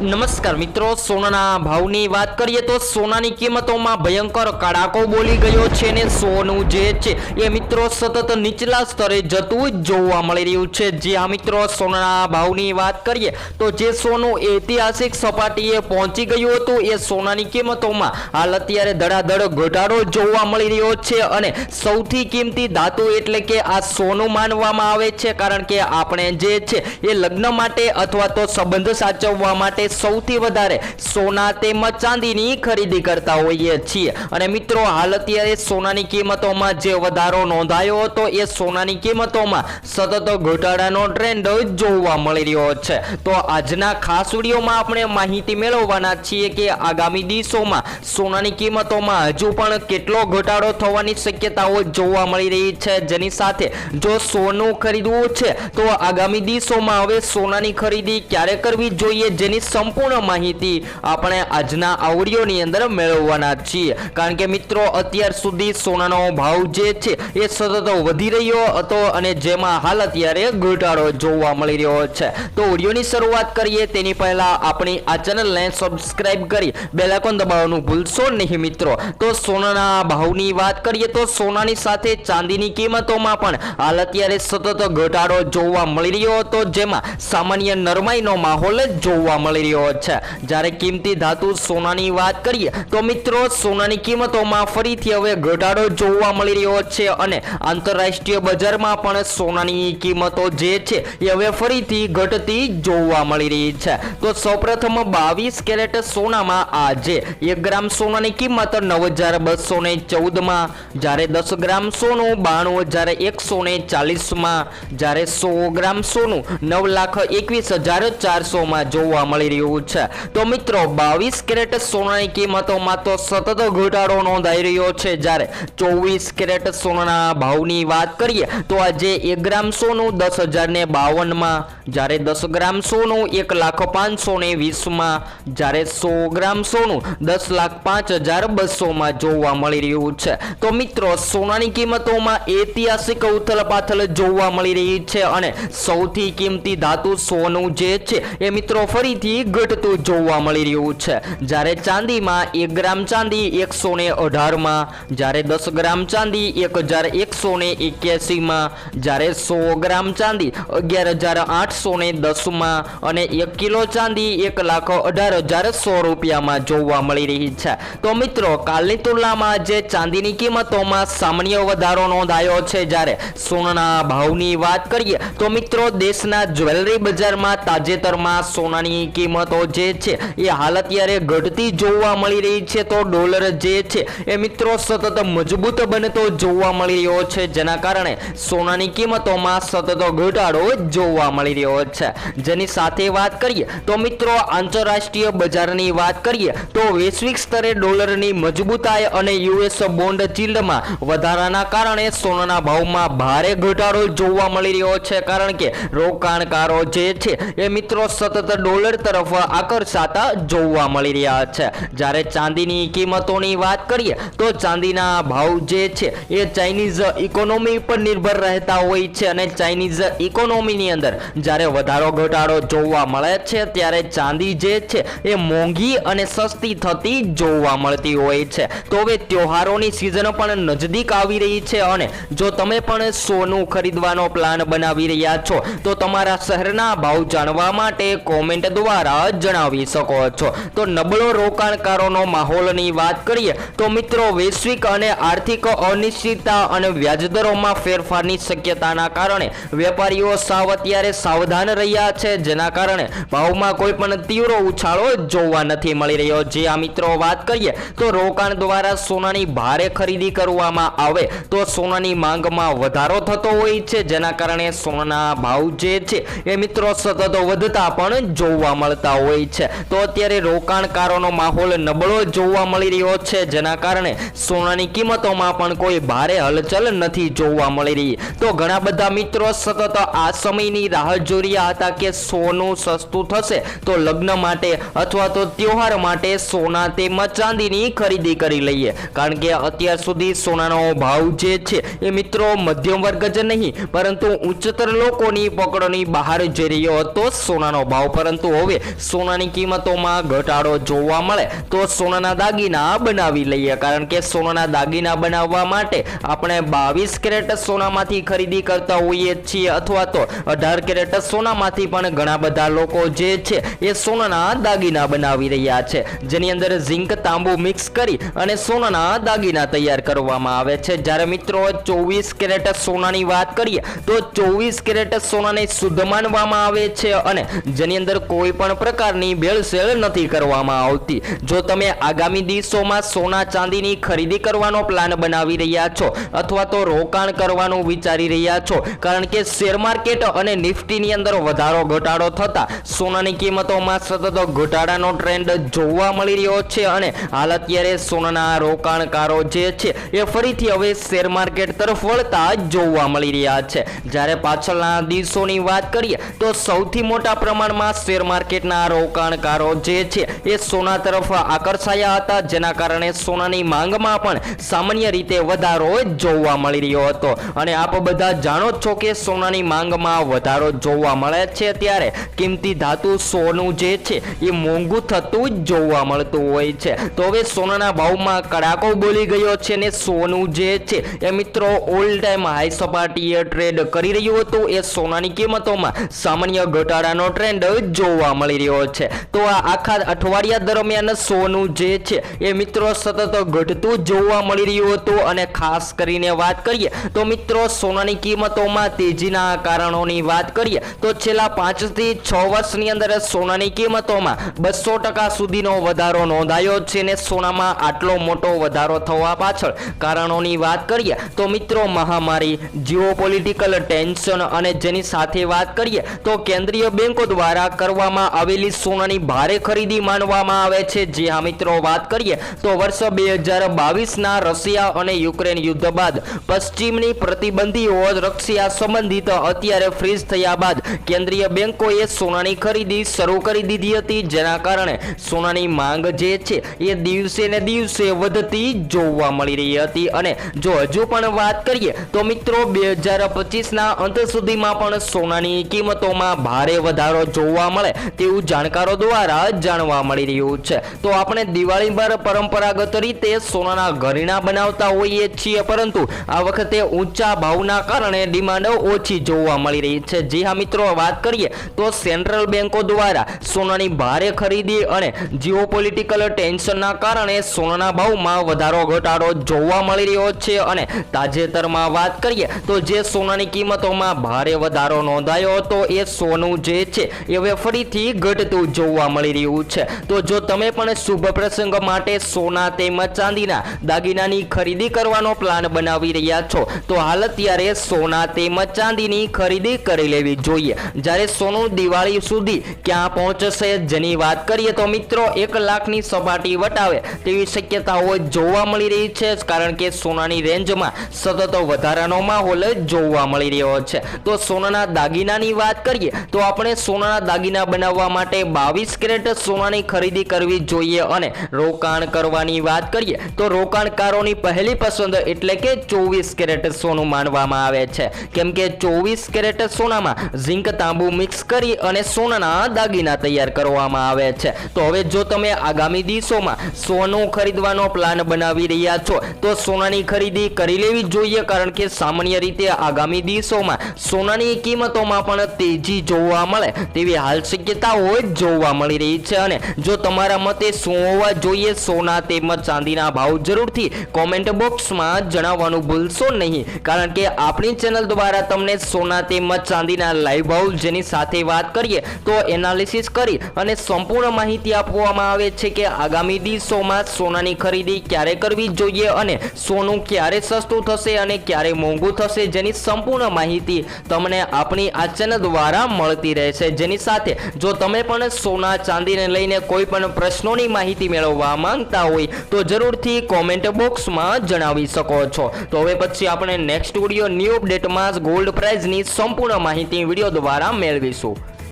નમસ્કાર મિત્રો, સોનાના ભાવની વાત કરીએ તો સોનાની કિંમતોમાં ભયંકર કડાકો બોલી ગયો છે ને સોનું જે છે એ મિત્રો સતત નીચલા સ્તરે જતું જ જોવા મળી રહ્યું છે. જે આ મિત્રો, સોનાના ભાવની વાત કરીએ તો જે સોનું ઐતિહાસિક સપાટીએ પહોંચી ગયું હતું એ સોનાની કિંમતોમાં હાલ અત્યારે ધડાધડ ઘટાડો જોવા મળી રહ્યો છે અને સૌથી કિંમતી ધાતુ એટલે કે આ સોનું માનવામાં આવે છે. કારણ કે આપણે જે છે એ લગ્ન માટે અથવા તો સંબંધ સાચવવા માટે સૌથી વધારે સોના તેમજ ચાંદીની ખરીદી કરતા હોઈએ છીએ. અને મિત્રો, હાલ અત્યારે સોનાની કિંમતોમાં જે વધારો નોંધાયો હતો, એ સોનાની કિંમતોમાં સતત ઘટાડાનો ટ્રેન્ડ જોવા મળી રહ્યો છે. તો આજના ખાસ વિડીયોમાં આપણે માહિતી મેળવવાના છીએ કે આગામી દિવસોમાં સોનાની કિંમતોમાં હજુ પણ કેટલો ઘટાડો થવાની શક્યતાઓ જોવા મળી રહી છે. જેની સાથે જો સોનું ખરીદવું છે, તો આગામી દિવસોમાં હવે સોનાની ખરીદી ક્યારે કરવી જોઈએ, જેની સંપૂર્ણ માહિતી આપણે આજના આ અંદર મેળવવાના છીએ. કારણ કે મિત્રો, અત્યાર સુધી સોનાનો ભાવ જે છે, એ સતત વધી રહ્યો હતો અને જેમાં હાલ અત્યારે ઘટાડો જોવા મળી રહ્યો છે. તો ઓડિયોની શરૂઆત કરીએ. તેની પહેલાં આપણી આ ચેનલને સબસ્ક્રાઇબ કરી બેલાકોન દબાવવાનું ભૂલશો નહીં મિત્રો. તો સોનાના ભાવની વાત કરીએ તો સોનાની સાથે ચાંદીની કિંમતોમાં પણ હાલ અત્યારે સતત ઘટાડો જોવા મળી રહ્યો હતો, જેમાં સામાન્ય નરમાઈનો માહોલ જોવા મળી રહ્યો છે. જ્યારે કિંમતી ધાતુ સોનાની વાત કરીએ, તો મિત્રો સોનાની કિંમતોમાં ફરીથી હવે ઘટાડો જોવા મળી રહ્યો છે અને આંતરરાષ્ટ્રીય બજારમાં પણ સોનાની કિંમતો જે છે, એ હવે ફરીથી ઘટતી જોવા મળી રહી છે. તો સૌપ્રથમ બાવીસ કેરેટ સોનામાં આજે એક ગ્રામ સોનાની કિંમત નવ હજાર બસો ને ચૌદમાં, જ્યારે દસ ગ્રામ સોનું બાણું હજાર એકસો ને ચાલીસમાં, જ્યારે સો ગ્રામ સોનું નવ લાખ એકવીસ હજાર ચારસોમાં જોવા મળી રહ્યું છે. તો મિત્રો, બાવીસ કેરેટ સોનાની કિંમતોમાં તો સતત ઘટાડો નોંધાઈ રહ્યો છે. જ્યારે ચોવીસ કેરેટ સોનાના ભાવની વાત કરીએ, તો આજે એક ગ્રામ સોનું દસ હજાર ને બાવનમાં, જ્યારે દસ ગ્રામ સોનું એક લાખ પાંચસો ને વીસમાં, જ્યારે સો ગ્રામ સોનું દસ લાખ પાંચ હજાર બસોમાં જોવા મળી રહ્યું છે. તો મિત્રો, સોનાની કિંમતોમાં ઐતિહાસિક ઉથલપાથલ જોવા મળી રહી છે અને સૌથી કિંમતી ધાતુ સોનું જે છે, એ મિત્રો ફરીથી ઘટતું જોવા મળી રહ્યું છે. જ્યારે ચાંદીમાં એક ગ્રામ ચાંદી એકસો ને અઢારમાં, જ્યારે દસ ગ્રામ ચાંદી એક હજાર એકસો ને એક્યાસીમાં, જ્યારે સો ગ્રામ ચાંદી અગિયાર હજાર આઠસો ને દસમાં અને એક કિલો ચાંદી એક લાખ અઢાર હજાર સો રૂપિયામાં જોવા મળી રહી છે. તો મિત્રો, કાલની તુલનામાં જે ચાંદીની કિંમતોમાં સામાન્ય વધારો નોંધાયો છે જ્યારે સોનાના ભાવની વાત કરીએ, તો મિત્રો, દેશના જ્વેલરી બજારમાં તાજેતરમાં સોનાની કિંમતો જે છે એ હાલ અત્યારે ઘટતી જોવા મળી રહી છે તો ડોલર જે છે એ મિત્રો સતત મજબૂત બનતો જોવા મળી રહ્યો છે. જેના કારણે સોનાની કિંમતોમાં સતત ઘટાડો જોવા મળી રહ્યો છે. જેની સાથે વાત કરીએ તો મિત્રો આંતરરાષ્ટ્રીય બજારની વાત કરીએ તો વૈશ્વિક સ્તરે ડોલરની મજબૂતાઈ અને યુએસ બોન્ડ ચીલ્ડમાં વધારાના કારણે સોનાના ભાવમાં ભારે ઘટાડો જોવા મળી રહ્યો છે. કારણ કે રોકાણકારો જે છે એ મિત્રો સતત ડોલર તરફ આકર્ષાતા જોવા મળી રહ્યા છે. જ્યારે ચાંદીની કિંમતોની વાત કરીએ, તો ચાંદીના ભાવ જે છે, એ ચાઇનીઝ ઇકોનોમી પર નિર્ભર રહેતા હોય છે અને ચાઇનીઝ ઇકોનોમીની અંદર જ્યારે વધારો ઘટાડો જોવા મળે છે, ત્યારે ચાંદી જે છે, એ મોંઘી અને સસ્તી થતી જોવા મળતી હોય છે. તો હવે તહેવારોની સિઝન પણ નજદીક આવી રહી છે અને જો તમે પણ સોનું ખરીદવાનો પ્લાન બનાવી રહ્યા છો, તો તમારા શહેરના ભાવ જાણવા માટે કોમેન્ટ દ્વારા જણાવી શકો છો. તો નબળો રોકાણકારોનો માહોલની વાત કરીએ, તો મિત્રો વૈશ્વિક અને આર્થિક અનિશ્ચિતતા અને વ્યાજદરોમાં ફેરફારની શક્યતાના કારણે વેપારીઓ સાવ અત્યારે સાવધાન રહ્યા છે, જેના કારણે ભાવમાં કોઈ પણ તીવ્ર ઉછાળો જોવા નથી મળી રહ્યો. જે આ મિત્રો વાત કરીએ, તો રોકાણ દ્વારા સોનાની ભારે ખરીદી કરવામાં આવે, તો સોનાની માંગમાં વધારો થતો હોય છે, જેના કારણે સોનાના ભાવ જે છે, એ મિત્રો સતત વધતા પણ જોવા મળતા હોય છે. તો અત્યારે રોકાણકારોનો માહોલ નબળો જોવા મળી રહ્યો છે. જેના કારણે સોનાની કિંમતોમાં પણ કોઈ ભારે હલચલ નથી જોવા મળી રહી. તો ઘણા બધા મિત્રો સતત આ સમયની રાહ જોઈ હતા કે સોનું સસ્તું થશે તો લગ્ન માટે અથવા તો તહેવાર માટે સોના તેમજ ચાંદીની ખરીદી કરી લઈએ. કારણ કે અત્યાર સુધી સોનાનો ભાવ જે છે એ મિત્રો મધ્યમ વર્ગ જ નહીં, પરંતુ ઉચ્ચતર લોકોની પકડોની બહાર જઈ રહ્યો હતો સોનાનો ભાવ. પરંતુ હવે સોનાની કિંમતોમાં ઘટાડો જોવા મળે તો સોનાના દાગીના બનાવી લઈએ. કારણ કે સોનાના દાગીના બનાવવા માટે આપણે બાવીસ કેરેટ સોનામાંથી ખરીદી કરતા હોઈએ છીએ અથવા તો અઢાર કેરેટ સોનામાંથી પણ ઘણા બધા લોકો જે છે એ સોનાના દાગીના બનાવી રહ્યા છે. જેની અંદર ઝીંક, તાંબુ મિક્સ કરી અને સોનાના દાગીના તૈયાર કરવામાં આવે છે. જ્યારે મિત્રો ચોવીસ કેરેટ સોનાની વાત કરીએ તો ચોવીસ કેરેટ સોનાને શુદ્ધ માનવામાં આવે છે અને જેની અંદર કોઈ પણ પ્રકારની ભેળસેળ નથી કરવામાં આવતી. જો તમે આગામી દિવસોમાં સોના ચાંદીની ખરીદી કરવાનો પ્લાન બનાવી રહ્યા છો અથવા તો રોકાણ કરવાનું વિચારી રહ્યા છો, કારણ કે શેર માર્કેટ અને નિફ્ટીની અંદર વધારો ઘટાડો થતાં સોનાની કિંમતોમાં સતત ઘટાડાનો ટ્રેન્ડ જોવા મળી રહ્યો છે અને હાલ અત્યારે સોનાના રોકાણકારો જે છે એ ફરીથી હવે શેર માર્કેટ તરફ વળતા જોવા મળી રહ્યા છે. જ્યારે પાછળના દિવસોની વાત કરીએ તો સૌથી મોટા પ્રમાણમાં શેર માર્કેટના રોકાણકારો જે છે એ સોના તરફ આકર્ષાયા હતા. જેના કારણે સોનાની માંગમાં પણ સામાન્ય રીતે વધારો જોવા મળી રહ્યો હતો. અને આપ બધા જાણો છો કે સોનાની માંગમાં વધારો જોવા મળે છે ત્યારે કિંમતી ધાતુ સોનું જે છે એ મોંઘું થતું જ જોવા મળતું હોય છે. તો હવે સોનાના ભાવમાં કડાકો બોલી ગયો છે ને સોનું જે છે એ મિત્રો ઓલ ટાઈમ હાઈ સપાટીએ ટ્રેડ કરી રહ્યું હતું. એ સોનાની કિંમતોમાં સામાન્ય ઘટાડાનો ટ્રેન્ડ જોવા મળી રહ્યો છે. તો આખા અઠવાડિયા દરમિયાન સોનું જે છે, એ મિત્રો સતત ઘટતું જોવા મળી રહ્યું હતું અને ખાસ કરીને વાત કરીએ તો મિત્રો સોનાની કિંમતોમાં તેજીના કારણોની વાત કરીએ તો છેલ્લા પાંચથી છ વર્ષની અંદર સોનાની કિંમતોમાં બસો ટકા સુધીનો વધારો નોંધાયો છે ને સોનામાં આટલો મોટો વધારો થવા પાછળ કારણોની વાત કરીએ તો મિત્રો મહામારી જીઓપોલિટિકલ ટેન્શન અને જેની સાથે વાત કરીએ તો કેન્દ્રીય બેંકો દ્વારા કરવામાં આવેલી સોનાની ભારે ખરીદી માનવામાં આવે છે. જે હા મિત્રો, વાત કરીએ તો વર્ષ બે હજાર બાવીસના રશિયા અને યુક્રેન યુદ્ધ બાદ પશ્ચિમની પ્રતિબંધીઓ રશિયા સંબંધિત અત્યારે ફ્રીઝ થયા બાદ કેન્દ્રીય બેન્કોએ સોનાની ખરીદી શરૂ કરી દીધી હતી. જેના કારણે સોનાની માંગ જે છે એ દિવસે ને દિવસે વધતી જોવા મળી રહી હતી. અને જો હજુ પણ વાત કરીએ તો મિત્રો, બે હજાર પચીસના અંત સુધીમાં પણ સોનાની કિંમતોમાં ભારે વધારો જોવા મળે તેવું જાણકારો દ્વારા જાણવા મળી રહ્યું છે. તો આપણે દિવાળી પર પરંપરાગત રીતે સોનાના ઘરેણા બનાવતા હોઈએ છીએ, પરંતુ આ વખતે ઊંચા ભાવના કારણે ડિમાન્ડ ઓછી જોવા મળી રહી છે. જી હા મિત્રો, વાત કરીએ તો સેન્ટ્રલ બેંકો દ્વારા સોનાની ભારે ખરીદી અને જીઓપોલિટિકલ ટેન્શનના કારણે સોનાના ભાવમાં વધારો ઘટાડો જોવા મળી રહ્યો છે અને તાજેતરમાં વાત કરીએ તો જે સોનાની કિંમતોમાં ભારે વધારો નોંધાયો હતો એ સોનું જે છે એ હવે ફરીથી ઘટતું જોવા મળી રહ્યું છે. તો જો તમે પણ શુભ પ્રસંગ માટે સોના તેમજ ચાંદીના દાગીનાની ખરીદી કરવાનો પ્લાન બનાવી રહ્યા છો, તો હાલ અત્યારે સોના તેમજ ચાંદીની ખરીદી કરી લેવી જોઈએ. જ્યારે સોનું દિવાળી સુધી ક્યાં પહોંચશે જેની વાત કરીએ તો મિત્રો, એક લાખની સપાટી વટાવે તેવી શક્યતાઓ જોવા મળી રહી છે, કારણ કે સોનાની રેન્જમાં સતત વધારાનો માહોલ જોવા મળી રહ્યો છે. તો સોનાના દાગીનાની વાત કરીએ તો આપણે સોનાના દાગીના બનાવવા માટે બાવીસ કેરેટ સોનાની ખરીદી કરવી જોઈએ અને રોકાણ કરવાની વાત કરીએ તો રોકાણકારોની પહેલી પસંદ એટલે કે ચોવીસ કેરેટ સોનું માનવામાં આવે છે. કેમ કે ચોવીસ કેરેટ સોનામાં ઝિંક તાંબુ મિક્સ કરી અને સોનાના દાગીના તૈયાર કરવામાં આવે છે. તો હવે જો તમે આગામી દિવસોમાં સોનું ખરીદવાનો પ્લાન બનાવી રહ્યા છો, તો સોનાની ખરીદી કરી લેવી જોઈએ, કારણ કે સામાન્ય રીતે આગામી દિવસોમાં સોનાની કિંમતોમાં પણ તેજી જોવા મળે તેવી હાલ શક્યતાઓ જોવા મળી રહી છે અને જો તમારા મતે શું હોવા જોઈએ સોના, તેમજ ચાંદીના ભાવ જરૂરથી કોમેન્ટ બોક્સમાં જણાવવાનું ભૂલશો નહીં. કારણ કે આપણી ચેનલ દ્વારા તમને સોના, તેમજ ચાંદીના લાઈવ ભાવ જેની સાથે વાત કરીએ, તો એનાલિસિસ કરી અને સંપૂર્ણ માહિતી આપવામાં આવે છે કે આગામી દિવસોમાં સોનાની ખરીદી ક્યારે કરવી જોઈએ અને સોનું ક્યારે સસ્તું થશે અને ક્યારે મોંઘું થશે જેની સંપૂર્ણ માહિતી તમને આપણી આ ચેનલ દ્વારા મળતી રહેશે. જેની સાથે જો તમે પણ સોના ચાંદીને લઈને કોઈ પણ પ્રશ્નોની માહિતી મેળવવા માંગતા હોય તો જરૂરથી કોમેન્ટ બોક્સમાં જણાવી શકો છો. તો હવે પછી આપણે નેક્સ્ટ વીડિયો ન્યૂ અપડેટમાં ગોલ્ડ પ્રાઇઝની સંપૂર્ણ માહિતી વીડિયો દ્વારા મેળવીશું.